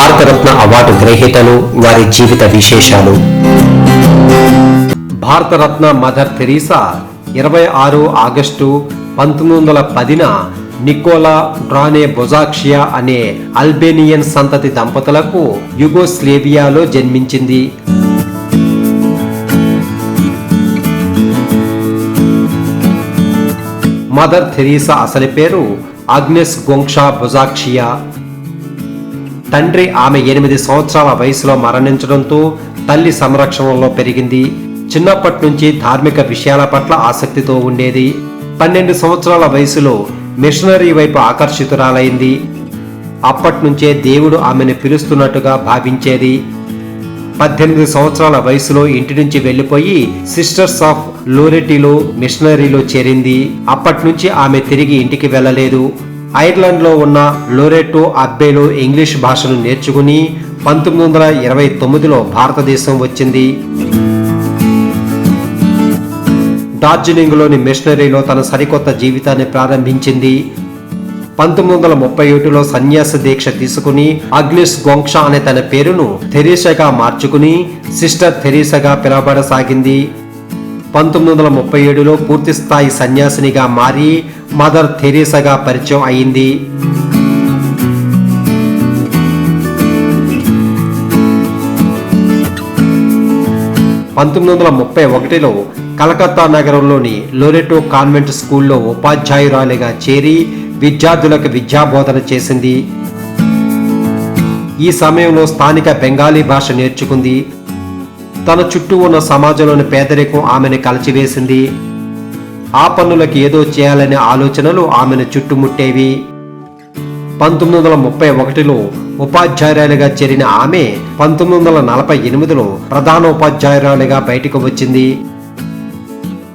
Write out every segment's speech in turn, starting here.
Bharat Ratna award గ్రహీతలు వారి జీవిత విశేషాలు. Bharat Ratna mother Teresa ఇరవై ఆరు ఆగస్టు పంతొమ్మిది వందల పదిన నికోలా డ్రానే బొజాక్షియా అనే అల్బేనియన్ సంతతి దంపతులకు యుగోస్లేవియాలో జన్మించింది. మదర్ థెరీసా అసలు పేరు అగ్నెస్ గొంక్షా బొజాక్షియా. తండ్రి ఆమె ఎనిమిది సంవత్సరాల వయసులో మరణించడంతో తల్లి సంరక్షణలో పెరిగింది. చిన్నప్పటి నుంచి ధార్మిక విషయాల పట్ల ఆసక్తితో ఉండేది. పన్నెండు సంవత్సరాల వయసులో మిషనరీ వైపు ఆకర్షితురాలైంది. అప్పటి నుంచే దేవుడు ఆమెను పిలుస్తున్నట్టుగా భావించేది. పద్దెనిమిది సంవత్సరాల వయసులో ఇంటి నుంచి వెళ్ళిపోయి సిస్టర్స్ ఆఫ్ లోరెటిలో మిషనరీలో చేరింది. అప్పటి నుంచి ఆమె తిరిగి ఇంటికి వెళ్ళలేదు. ఐర్లాండ్లో ఉన్న లోరెటో అబ్బేలో ఇంగ్లీష్ భాషను నేర్చుకుని పంతొమ్మిది వందల ఇరవై తొమ్మిదిలో భారతదేశం వచ్చింది. డార్జిలింగ్లోని మిషనరీలో తన సరికొత్త జీవితాన్ని ప్రారంభించింది. పంతొమ్మిది వందల ముప్పై ఒకటిలో సన్యాస దీక్ష తీసుకుని అగ్నిస్ గోంక్షా అనే తన పేరును థెరీసాగా మార్చుకుని సిస్టర్ థెరీసాగా పిలవబడసాగింది. పంతొమ్మిది వందల ముప్పై ఏడులో పూర్తిస్థాయి సన్యాసినిగా మారి మదర్ థెరీసాగా పరిచయం అయింది. పంతొమ్మిది వందల ముప్పై ఒకటిలో కలకత్తా నగరంలోని లోరెటో కాన్వెంట్ స్కూల్లో ఉపాధ్యాయురాలిగా చేరి విద్యార్థులకు విద్యాబోధన చేసింది. ఈ సమయంలో స్థానిక బెంగాలీ భాష నేర్చుకుంది. తన చుట్టూ ఉన్న సమాజంలోని పేదరికం ఆమెను కలిచివేసింది. ఆ పనులకు ఏదో చేయాలనే ఆలోచనలు ఆమెను చుట్టుముట్టేవి. పంతొమ్మిది వందల ముప్పై ఒకటిలో ఉపాధ్యాయురాలిగా చేరిన ఆమె పంతొమ్మిది వందల నలభై ఎనిమిదిలో ప్రధాన ఉపాధ్యాయురాలిగా బయటకు వచ్చింది.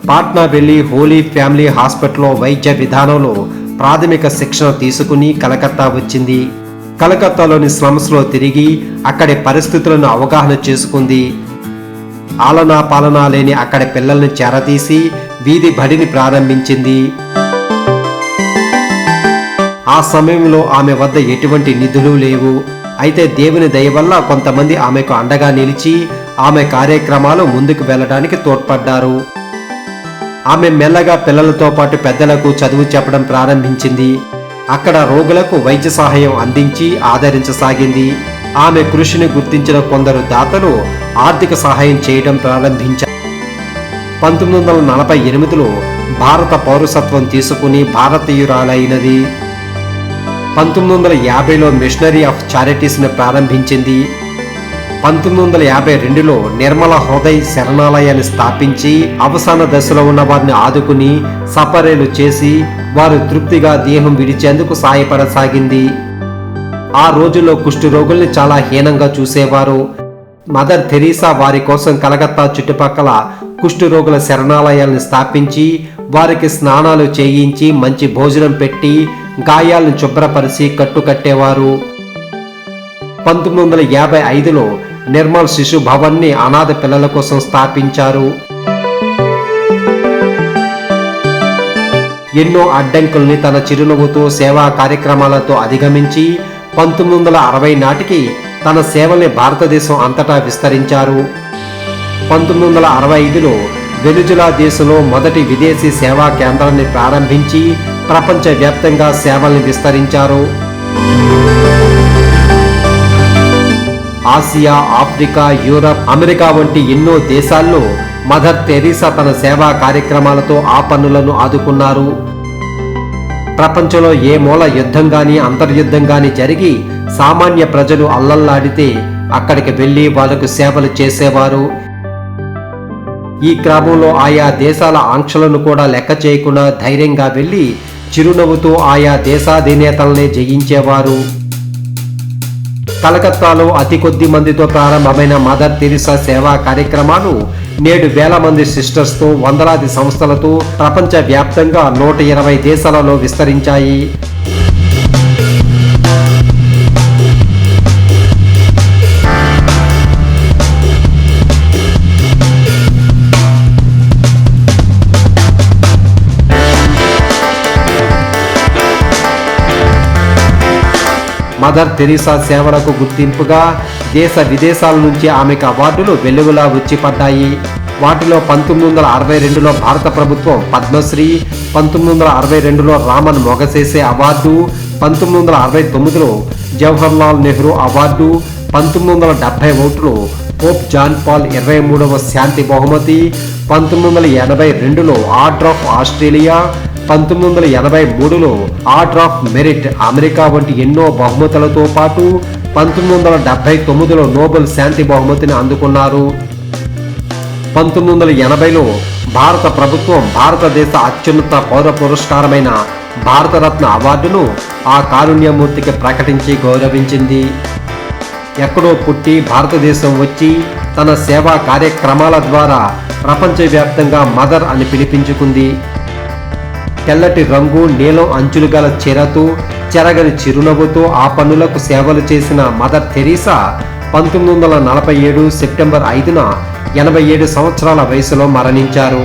పాట్నా వెళ్ళి హోలీ ఫ్యామిలీ హాస్పిటల్లో వైద్య విధానంలో ప్రాథమిక శిక్షణ తీసుకుని కలకత్తా వచ్చింది. కలకత్తాలోని స్లమ్స్లో తిరిగి అక్కడి పరిస్థితులను అవగాహన చేసుకుంది. ఆలనా పాలనా లేని అక్కడి పిల్లల్ని చేరదీసి వీధి బడిని ప్రారంభించింది. ఆ సమయంలో ఆమె వద్ద ఎటువంటి నిధులు లేవు. అయితే దేవుని దయ వల్ల కొంతమంది ఆమెకు అండగా నిలిచి ఆమె కార్యక్రమాలు ముందుకు వెళ్ళడానికి తోడ్పడ్డారు. ఆమె మెల్లగా పిల్లలతో పాటు పెద్దలకు చదువు చెప్పడం ప్రారంభించింది. అక్కడ రోగులకు వైద్య సహాయం అందించి ఆదరించసాగింది. ఆమె కృషిని గుర్తించిన కొందరు దాతలు ఆర్థిక సహాయం చేయడం ప్రారంభించారు. పంతొమ్మిది వందల నలభై ఎనిమిదిలో భారత పౌరసత్వం తీసుకుని భారతీయురాలైనది. పంతొమ్మిది వందల యాభైలో మిషనరీ ఆఫ్ చారిటీస్ను ప్రారంభించింది. పంతొమ్మిది వందల యాభై రెండులో నిర్మల హృదయ శరణాలయాన్ని స్థాపించి అవసాన దశలో ఉన్న వారిని ఆదుకుని సపరేలు చేసి వారు తృప్తిగా దేహం విడిచేందుకు సాయపడసాగింది. ఆ రోజుల్లో కుష్ఠరోగుల్ని చాలా హీనంగా చూసేవారు. మదర్ థెరీసా వారి కోసం కలకత్తా చుట్టుపక్కల కుష్ఠరోగుల శరణాలయాలను స్థాపించి వారికి స్నానాలు చేయించి మంచి భోజనం పెట్టి గాయాలను శుభ్రపరిచి కట్టుకట్టేవారు. పంతొమ్మిది వందల యాభై ఐదులో నిర్మల్ శిశు భవన్ని అనాథ పిల్లల కోసం స్థాపించారు. ఎన్నో అడ్డంకుల్ని తన చిరునవ్వుతో సేవా కార్యక్రమాలతో అధిగమించి పంతొమ్మిది వందల అరవై నాటికి తన సేవల్ని భారతదేశం అంతటా విస్తరించారు. పంతొమ్మిది వందల అరవై ఐదులో వెనుజులా దేశంలో మొదటి విదేశీ సేవా కేంద్రాన్ని ప్రారంభించి ప్రపంచవ్యాప్తంగా సేవల్ని విస్తరించారు. ఆసియా ఆఫ్రికా యూరప్ అమెరికా వంటి ఎన్నో దేశాల్లో మదర్ తెరీసా తన సేవా కార్యక్రమాలతో ఆ పనులను ఆదుకున్నారు. ప్రపంచంలో ఏ మూల యుద్ధం కానీ అంతర్యుద్ధం కానీ జరిగి సామాన్య ప్రజలు అల్లల్లాడితే అక్కడికి వెళ్ళి వాళ్ళకు సేవలు చేసేవారు. ఈ క్రమంలో ఆయా దేశాల ఆంక్షలను కూడా లెక్క చేయకుండా ధైర్యంగా వెళ్ళి చిరునవ్వుతో ఆయా దేశాధినేతల్ని జయించేవారు. కలకత్తాలో అతి కొద్ది మందితో ప్రారంభమైన మదర్ తెరిసా సేవా కార్యక్రమాలు నేడు వేల మంది సిస్టర్స్తో వందలాది సంస్థలతో ప్రపంచ వ్యాప్తంగా నూట ఇరవై దేశాలలో విస్తరించాయి. మదర్ తెరీసా సేవలకు గుర్తింపుగా దేశ విదేశాల నుంచి ఆమెకు అవార్డులు వెలుగులా వచ్చిపడ్డాయి వాటిలో పంతొమ్మిది వందల అరవై రెండులో భారత ప్రభుత్వం పద్మశ్రీ పంతొమ్మిది వందల అరవై రెండులో రామన్ మొగసేసే అవార్డు పంతొమ్మిది వందల అరవై తొమ్మిదిలో జవహర్లాల్ నెహ్రూ అవార్డు పంతొమ్మిది వందల డెబ్బై ఒకటిలో పోప్ జాన్ పాల్ ఇరవై మూడవ శాంతి బహుమతి పంతొమ్మిది వందల ఎనభై రెండులో ఆర్డర్ ఆఫ్ ఆస్ట్రేలియా పంతొమ్మిది వందల ఎనభై మూడులో ఆర్డర్ ఆఫ్ మెరిట్ అమెరికా వంటి ఎన్నో బహుమతులతో పాటు పంతొమ్మిది వందల డెబ్బై తొమ్మిదిలో నోబెల్ శాంతి బహుమతిని అందుకున్నారు. పంతొమ్మిది వందల ఎనభైలో భారత ప్రభుత్వం భారతదేశ అత్యున్నత పౌర పురస్కారమైన భారతరత్న అవార్డును ఆ కారుణ్యమూర్తికి ప్రకటించి గౌరవించింది. ఎక్కడో పుట్టి భారతదేశం వచ్చి తన సేవా కార్యక్రమాల ద్వారా ప్రపంచవ్యాప్తంగా మదర్ అని పిలిపించుకుంది. తెల్లటి రంగు నీలం అంచులు గల చెరతో చెరగని చిరునవ్వుతో ఆ పనులకు సేవలు చేసిన మదర్ థెరీసా పంతొమ్మిది వందల నలభై ఏడు సెప్టెంబర్ ఐదున ఎనభై ఏడు సంవత్సరాల వయసులో మరణించారు.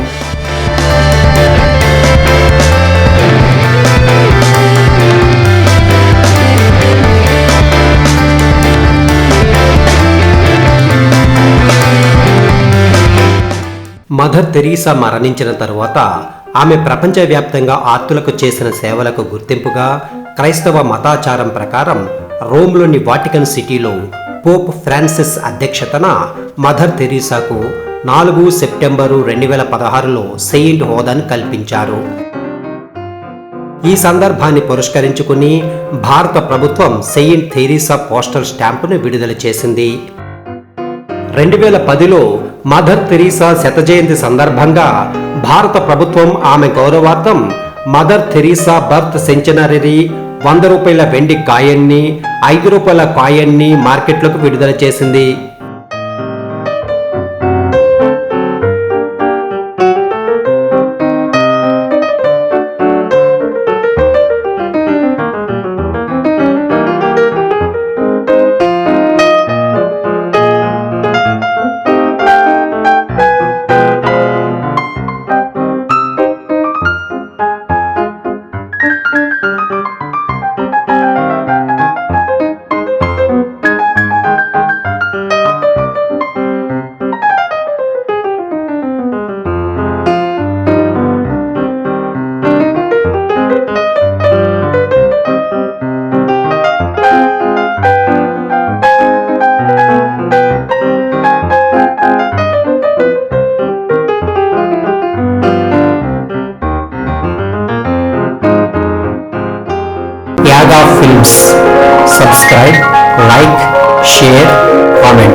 మదర్ తెరీసా మరణించిన తరువాత ఆమె ప్రపంచవ్యాప్తంగా ఆర్తులకు చేసిన సేవలకు గుర్తింపుగా క్రైస్తవ మతాచారం ప్రకారం రోమ్లోని వాటికన్ సిటీలో పోప్ ఫ్రాన్సిస్ అధ్యక్షతన మదర్ తెరీసాకు నాలుగు సెప్టెంబరు రెండు వేల పదహారులో సెయింట్ హోదాను కల్పించారు. ఈ సందర్భాన్ని పురస్కరించుకుని భారత ప్రభుత్వం సెయింట్ థెరీసా పోస్టల్ స్టాంపును విడుదల చేసింది. రెండు వేల పదిలో మదర్ తెరీసా శత జయంతి సందర్భంగా భారత ప్రభుత్వం ఆమె గౌరవార్థం మదర్ థెరీసా బర్త్ సెంచనరీ వంద రూపాయల వెండి కాయన్ని ఐదు రూపాయల కాయన్ని మార్కెట్లకు విడుదల చేసింది. subscribe, like, share, comment.